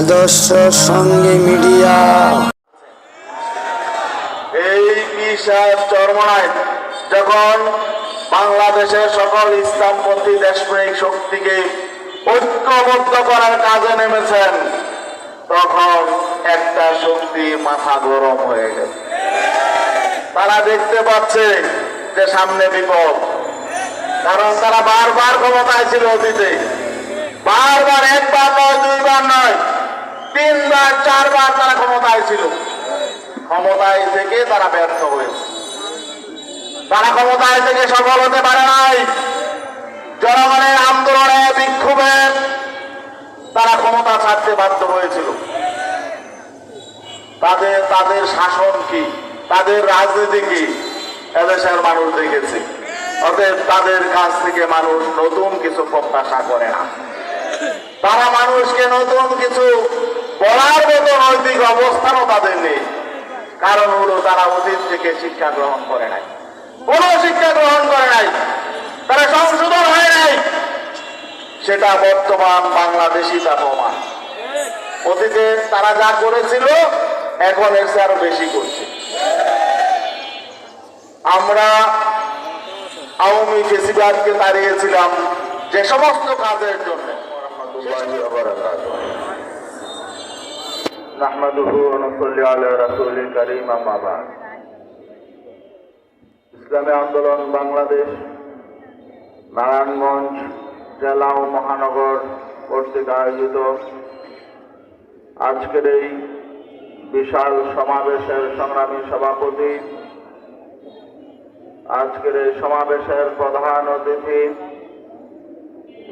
আদর্শ সঙ্গে মিডিয়া। এই সাহেব চরমনায় যখন বাংলাদেশের সকল ইসলামপন্থী দেশপ্রেমিক শক্তিকে ঐক্যবদ্ধ করার কাজে নেমেছেন, তখন একটা শক্তি মাথা গরম হয়ে গেছে। তারা দেখতে পাচ্ছে যে সামনে বিপদ, কারণ তারা বারবার ক্ষমতায় ছিল অতীতে বারবার একবার নয় দুইবার নয় তিনবার চারবার তারা ক্ষমতায় ছিল। ক্ষমতায় থেকে তারা ব্যর্থ হয়েছে। তারা ক্ষমতায় থেকে সফল হতে পারে নাই। জনগণের আন্দোলনে বিক্ষোভে তারা ক্ষমতা ছাড়তে বাধ্য হয়েছিল। তাদের তাদের শাসন কি? তাদের রাজনীতি কি? এদেশের মানুষ দেখেছে। অতএব তাদের কাছ থেকে মানুষ নতুন কিছু প্রত্যাশা করে না। তারা মানুষকে নতুন কিছু বলার মতো নৈতিক অবস্থানও তাদের নেই। কারণ হলো তারা অতীত থেকে শিক্ষা গ্রহণ করে নাই। কোন শিক্ষা গ্রহণ করে নাই। তারা সংশোধন হয় নাই। সেটা বর্তমান বাংলাদেশি তা প্রমাণ অতীতে তারা যা করেছিল, এখন চেয়ে আরও বেশি করছে। আমরা আওয়ামী ফেসিবাদকে দাঁড়িয়েছিলাম যে সমস্ত কাজের জন্য। نحمده ونصلي على رسول الكريم أما بعد ইসলামী আন্দোলন বাংলাদেশ নারায়ণগঞ্জ জেলা ও মহানগর কর্তৃক আয়োজিত আজকের এই বিশাল সমাবেশের সংগ্রামী সভাপতি আজকের এই সমাবেশের প্রধান অতিথি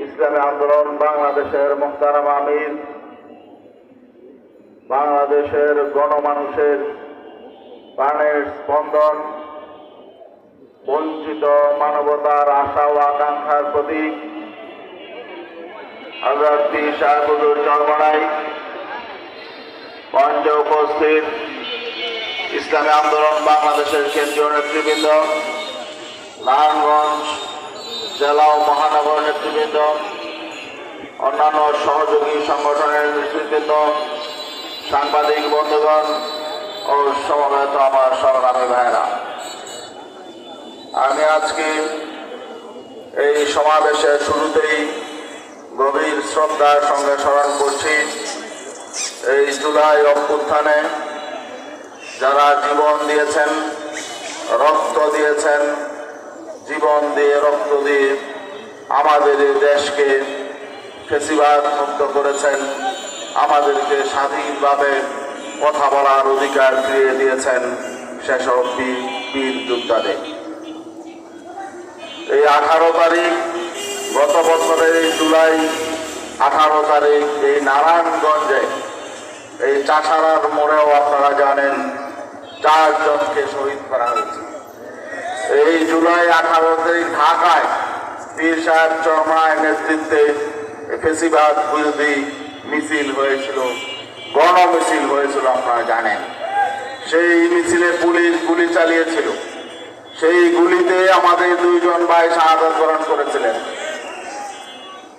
ইসলামী আন্দোলন বাংলাদেশের মোহতারাম আমির বাংলাদেশের গণমানুষের প্রাণের স্পন্দন, বঞ্চিত মানবতার আশা ও আকাঙ্ক্ষার প্রতীক। পীর সাহেবুর চরমনাই মঞ্চে উপস্থিত ইসলামী আন্দোলন বাংলাদেশের কেন্দ্রীয় নেতৃবৃন্দ, নারায়ণগঞ্জ জেলা ও মহানগর নেতৃবৃন্দ, অন্যান্য সহযোগী সংগঠনের নেতৃবৃন্দ সাংবাদিক, বন্ধুগণ ও সমবেত আমার সংগ্রামী ভাইরা আমি আজকে এই সমাবেশের শুরুতেই গভীর শ্রদ্ধার সঙ্গে স্মরণ করছি। এই জুলাই অভ্যুত্থানে যারা জীবন দিয়েছেন, রক্ত দিয়েছেন, জীবন দিয়ে রক্ত দিয়ে আমাদের দেশকে ফেসিবাদ মুক্ত করেছেন আমাদেরকে স্বাধীনভাবে কথা বলার অধিকার ফিরিয়ে দিয়েছেন সেসব বীর যোদ্ধাদের। এই আঠারো তারিখ, গত বছরের জুলাই আঠারো তারিখ এই নারায়ণগঞ্জে এই চাষারার মোড়েও আপনারা জানেন চারজনকে শহীদ করা হয়েছে। এই জুলাই আঠারো তারিখ ঢাকায় পীর সাহেব চরমায় নেতৃত্বে ফেসিবাদ বিরোধী মিছিল হয়েছিল গণ মিছিল হয়েছিল, আপনারা জানেন। সেই মিছিলে পুলিশ গুলি চালিয়েছিল। সেই গুলিতে আমাদের দুইজন ভাই শাহাদত বরণ করেছিলেন।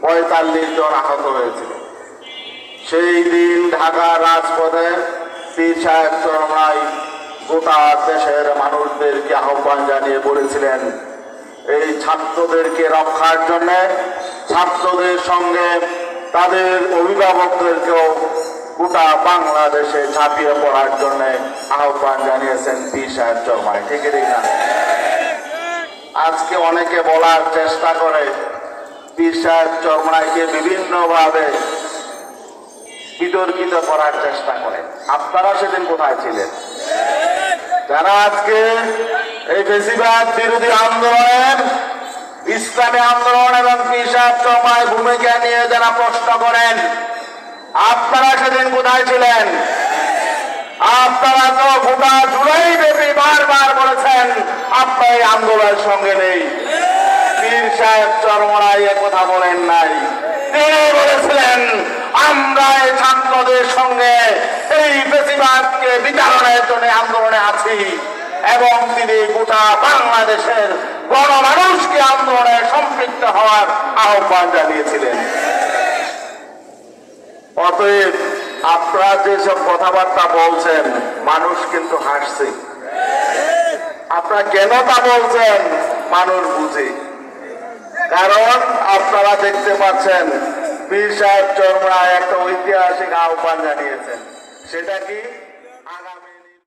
পঁয়তাল্লিশ জন আহত হয়েছিল। সেই দিন ঢাকা রাজপথে পীর সাহেব চরমাই গোটা দেশের মানুষদেরকে আহ্বান জানিয়ে বলেছিলেন, এই ছাত্রদেরকে রক্ষার জন্য, ছাত্রদের সঙ্গে তাদের অভিভাবকদেরকেও গোটা বাংলাদেশে ঝাঁপিয়ে পড়ার জন্য আহ্বান জানিয়েছেন পীর সাহেব চরমাই ঠিক না? আজকে অনেকে বলার চেষ্টা করে সাহেব বিভিন্নভাবে বিতর্কিত করার চেষ্টা করে। আপনারা সেদিন কোথায় ছিলেন? যারা আজকে এই বেশিরভাগ বিরোধী আন্দোলনের ইসলামী আন্দোলন এবং সাহেব চরমায় ভূমিকা নিয়ে যারা প্রশ্ন করেন, আপনারা সেদিন কোথায় ছিলেন? আপনারা তো গোটা জুলাই ব্যাপী বারবার বলেছেন আপনার এই আন্দোলনের সঙ্গে নেই। পীর সাহেব চরমরাই কথা বলেন নাই। তিনি বলেছিলেন, আমরা এই ছাত্রদের সঙ্গে এই বেশিরভাগকে বিচারণের জন্য আন্দোলনে আছি এবং তিনি গোটা বাংলাদেশের গণমানুষকে আন্দোলনে সম্পৃক্ত হওয়ার আহ্বান জানিয়েছিলেন। অতএব আপনারা যেসব কথাবার্তা বলছেন, মানুষ কিন্তু হাসছে। আপনারা কেন তা বলছেন, মানুষ বুঝে। কারণ আপনারা দেখতে পাচ্ছেন পীর সাহেব চরমরা একটা ঐতিহাসিক আহ্বান জানিয়েছেন। সেটা কি?